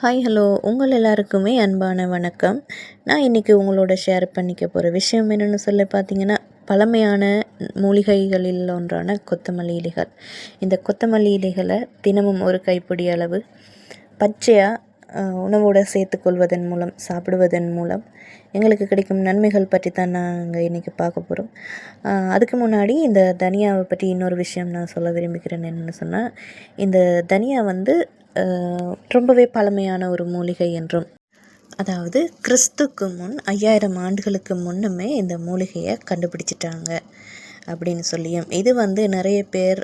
Hi hello உங்கள் எல்லாருக்குமே அன்பான வணக்கம். நான் இன்றைக்கி உங்களோட ஷேர் பண்ணிக்க போகிற விஷயம் என்னென்னு சொல்ல பார்த்தீங்கன்னா பழமையான மூலிகைகளில் ஒன்றான கொத்தமல்லி இலைகள். இந்த கொத்தமல்லி இலைகளை தினமும் ஒரு கைப்பிடி அளவு பச்சையாக உணவோடு சேர்த்துக்கொள்வதன் மூலம் சாப்பிடுவதன் மூலம் எங்களுக்கு கிடைக்கும் நன்மைகள் பற்றி தான் நாங்கள் இன்றைக்கி பார்க்க போகிறோம் அதுக்கு முன்னாடி இந்த தனியாவை பற்றி இன்னொரு விஷயம் நான் சொல்ல விரும்புகிறேன் என்னென்னு சொன்னால் இந்த தனியா வந்து ரொம்பவே பழமையான ஒரு மூலிகை என்றும் அதாவது கிறிஸ்துக்கு முன் ஐயாயிரம் ஆண்டுகளுக்கு முன்னுமே இந்த மூலிகையை கண்டுபிடிச்சிட்டாங்க அப்படின்னு சொல்லியும் இது வந்து நிறைய பேர்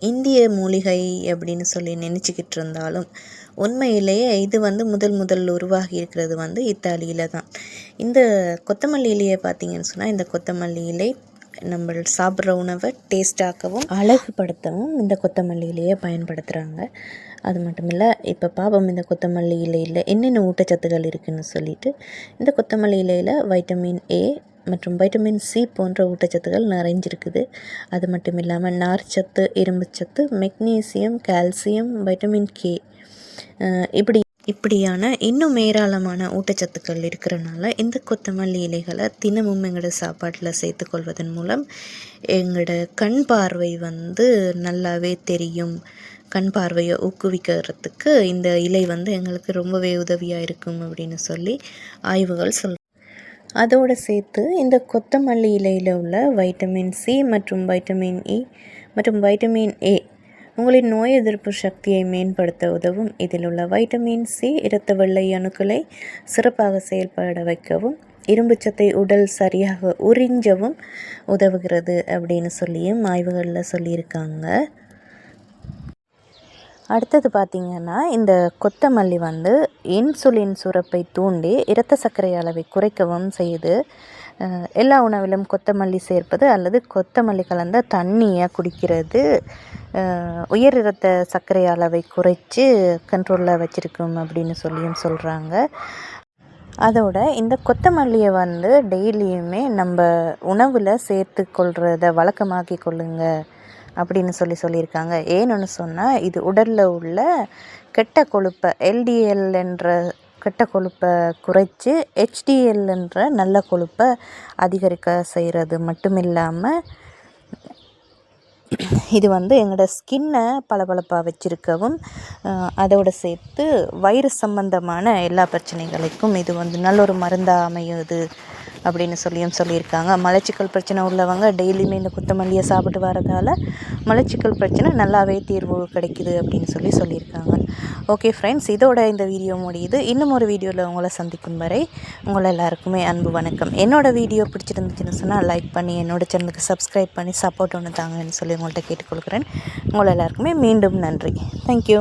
இந்திய மூலிகை அப்படின்னு சொல்லி நினச்சிக்கிட்டு இருந்தாலும் உண்மையிலேயே இது வந்து முதல் முதல் உருவாகி இருக்கிறது வந்து இத்தாலியில் தான். இந்த கொத்தமல்லி இலையை பார்த்தீங்கன்னு சொன்னால் இந்த கொத்தமல்லி இலை நம்ம சாப்பிட்ற உணவை டேஸ்டாக்கவும் அழகுபடுத்தவும் இந்த கொத்தமல்லி இலையை பயன்படுத்துகிறாங்க அது மட்டும் இல்லை இப்போ பாவம் இந்த கொத்தமல்லி இலையில் என்னென்ன ஊட்டச்சத்துகள் இருக்குதுன்னு சொல்லிட்டு இந்த கொத்தமல்லி இலையில் வைட்டமின் ஏ மற்றும் வைட்டமின் சி போன்ற ஊட்டச்சத்துகள் நிறைஞ்சிருக்குது. அது மட்டும் இல்லாமல் நார்ச்சத்து இரும்புச்சத்து மெக்னீசியம் கால்சியம் வைட்டமின் கே இப்படி இப்படியான இன்னும் ஏராளமான ஊட்டச்சத்துக்கள் இருக்கிறனால இந்த கொத்தமல்லி இலைகளை தினமும் எங்களோட சாப்பாட்டில் சேர்த்துக்கொள்வதன் மூலம் எங்களோட கண் பார்வை வந்து நல்லாவே தெரியும். கண் பார்வையை ஊக்குவிக்கிறதுக்கு இந்த இலை வந்து எங்களுக்கு ரொம்பவே உதவியாக இருக்கும் அப்படின்னு சொல்லி ஆய்வுகள் சொல் அதோடு சேர்த்து இந்த கொத்தமல்லி இலையில் உள்ள வைட்டமின் சி மற்றும் வைட்டமின் இ மற்றும் வைட்டமின் ஏ உங்களின் நோய் எதிர்ப்பு சக்தியை மேம்படுத்த உதவும். இதில் உள்ள வைட்டமின் சி இரத்த வெள்ளை அணுக்களை சிறப்பாக செயல்பட வைக்கவும் இரும்புச்சத்தை உடல் சரியாக உறிஞ்சவும் உதவுகிறது அப்படின்னு சொல்லியும் ஆய்வுகளில் சொல்லியிருக்காங்க. அடுத்தது பார்த்திங்கன்னா இந்த கொத்தமல்லி வந்து இன்சுலின் சுரப்பை தூண்டி இரத்த சர்க்கரை அளவை குறைக்கவும் செய்யுது. எல்லா உணவிலும் கொத்தமல்லி சேர்ப்பது அல்லது கொத்தமல்லி கலந்த தண்ணியை குடிக்கிறது. உயர் இரத்த சர்க்கரை அளவை குறைச்சி கண்ட்ரோலில் வச்சுருக்கும் அப்படின்னு சொல்லியும் சொல்கிறாங்க அதோட இந்த கொத்தமல்லியை வந்து டெய்லியுமே நம்ம உணவில் சேர்த்து கொள்கிறத வழக்கமாக்கி கொள்ளுங்கள் அப்படின்னு சொல்லி சொல்லியிருக்காங்க. ஏன்னு சொன்னால் இது உடலில் உள்ள கெட்ட கொழுப்பை எல்டிஎல் என்ற கெட்ட கொழுப்பை குறைச்சி ஹெச்டிஎல்லுன்ற நல்ல கொழுப்பை அதிகரிக்க செய்கிறது மட்டும் இல்லாமல் இது வந்து எங்களோட ஸ்கின்னை பளபளப்பாக வச்சுருக்கவும் அதோடு சேர்த்து வயிறு சம்பந்தமான எல்லா பிரச்சனைகளுக்கும் இது வந்து நல்ல ஒரு மருந்தாக அமையுது அப்படின்னு சொல்லியும் சொல்லியிருக்காங்க. மலச்சிக்கல் பிரச்சனை உள்ளவங்க டெய்லியுமே இந்த கொத்தமல்லியை சாப்பிட்டு வரதால் மலச்சிக்கல் பிரச்சனை நல்லாவே தீர்வு கிடைக்குது அப்படின்னு சொல்லி சொல்லியிருக்காங்க. ஓகே ஃப்ரெண்ட்ஸ் இதோட இந்த வீடியோ முடியுது. இன்னும் ஒரு வீடியோவில் உங்களை சந்திக்கும் வரை உங்களை எல்லாருக்குமே அன்பு வணக்கம். என்னோடய வீடியோ பிடிச்சிருந்துச்சுன்னு சொன்னால் லைக் பண்ணி என்னோடய சேனலுக்கு சப்ஸ்கிரைப் பண்ணி சப்போர்ட் ஒன்று தாங்கன்னு சொல்லி உங்கள்கிட்ட கேட்டுக்கொள்கிறேன். உங்களை எல்லாருக்குமே மீண்டும் நன்றி. தேங்க்யூ